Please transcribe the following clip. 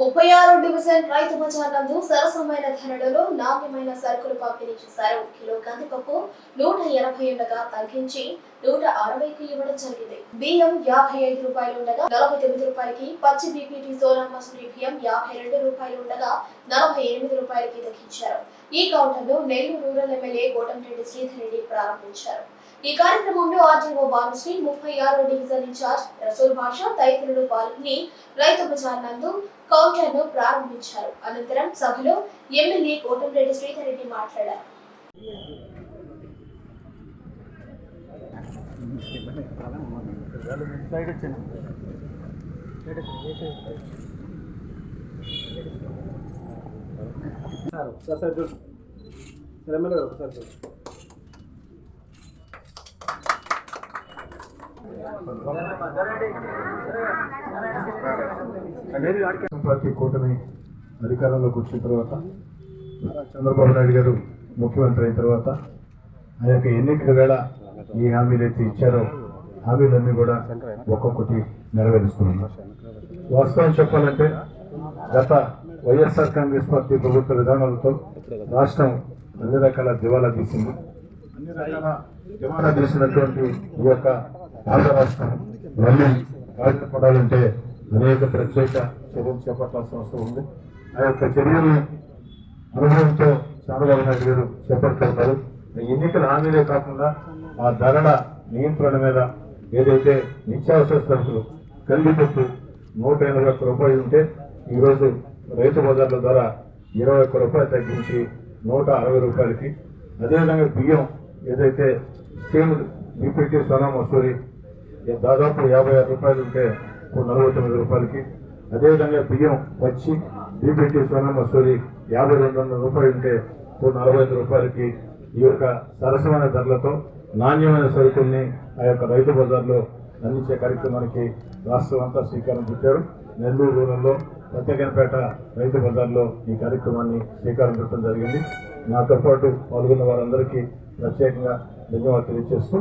ముప్పై ఆరు డివిజన్ రైతు బజార్ నందు సరసమైన ధరలలో నాణ్యమైన సరుకులు పంపిణీ చేశారు. కిలో కందిపప్పు నూట ఎనభై ఉండగా తగ్గించి నూట అరవైకి ఇవ్వడం జరిగింది. బియ్యం యాభై ఐదు రూపాయలు ఉండగా నలభై తొమ్మిది రూపాయలకి పచ్చి బీపీటీ సోనా మసూరి బియ్యం యాభై రెండు రూపాయలు ఉండగా నలభై ఎనిమిది రూపాయలకి తగ్గించారు ఈ కౌంటర్ను నెల్లూరు రూరల్ ఎమ్మెల్యే కోటంరెడ్డి శ్రీధర్ రెడ్డి ప్రారంభించారు. ఈ కార్యక్రమంలో ఆర్టీఓ బాలశ్రీ ముప్పై ఆరు డివిజన్ ఇన్ఛార్జ్ రసూల్ భాష తదితరులు పాల్గొని రైతు బజార్ నందు కౌంటర్ను ప్రారంభించారు అనంతరం సభలో ఎమ్మెల్యే కోటంరెడ్డి శ్రీధర్ రెడ్డి మాట్లాడారు సార్ సార్ సార్ చూడు ఎమ్మెల్యే గారు పార్టీ కూటమి అధికారంలోకి వచ్చిన తర్వాత చంద్రబాబు నాయుడు గారు ముఖ్యమంత్రి అయిన తర్వాత ఆ యొక్క ఎన్నికల వేళ ఏ హామీలు అయితే ఇచ్చారో హామీలన్నీ కూడా ఒక్కొక్కటి నెరవేరుస్తున్నాం వాస్తవం చెప్పాలంటే గత వైఎస్ఆర్ కాంగ్రెస్ పార్టీ ప్రభుత్వ విధానాలతో రాష్ట్రం అన్ని రకాల దివాలా తీసింది. అన్ని రకాల దివాలా తీసినటువంటి ఈ యొక్క ఆంధ్ర రాష్ట్రం మళ్ళీ పడాలంటే అనేక ప్రత్యేక చర్యలు చేపట్టాల్సిన అవసరం ఉంది. ఆ యొక్క చర్యలు అనుభవంతో చంద్రబాబు నాయుడు గారు చేపడుతున్నారు ఎన్నికల హామీలే కాకుండా ఆ ధరల నియంత్రణ మీద ఏదైతే నిత్యావసర సరుకులు కందిపప్పు నూట ఎనభై ఒక్క రూపాయలు ఉంటే ఈరోజు రైతు బజార్ల ద్వారా ఇరవై ఒక్క రూపాయలు తగ్గించి నూట అరవై రూపాయలకి. అదేవిధంగా బియ్యం ఏదైతే స్కీమ్ బీపీటీ సోనా మసూరి దాదాపు యాభై ఆరు రూపాయలు ఉంటే ఇప్పుడు నలభై తొమ్మిది రూపాయలకి. అదేవిధంగా బియ్యం వచ్చి బీపీటీ సోనా మసూరి యాభై రెండు వందల రూపాయలు ఉంటే ఇప్పుడు నలభై ఐదు రూపాయలకి. ఈ యొక్క సరసమైన ధరలతో నాణ్యమైన సరుకుల్ని ఆ యొక్క రైతు బజార్లో అందించే కార్యక్రమానికి రాష్ట్రం అంతా శ్రీకారం చుట్టారు. నెల్లూరు రూరల్లో ప్రత్యేకనపేట రైతు బజార్లో ఈ కార్యక్రమాన్ని శ్రీకారం చుట్టడం జరిగింది. నాతో పాటు పాల్గొన్న వారందరికీ ప్రత్యేకంగా ధన్యవాదాలు తెలియజేస్తూ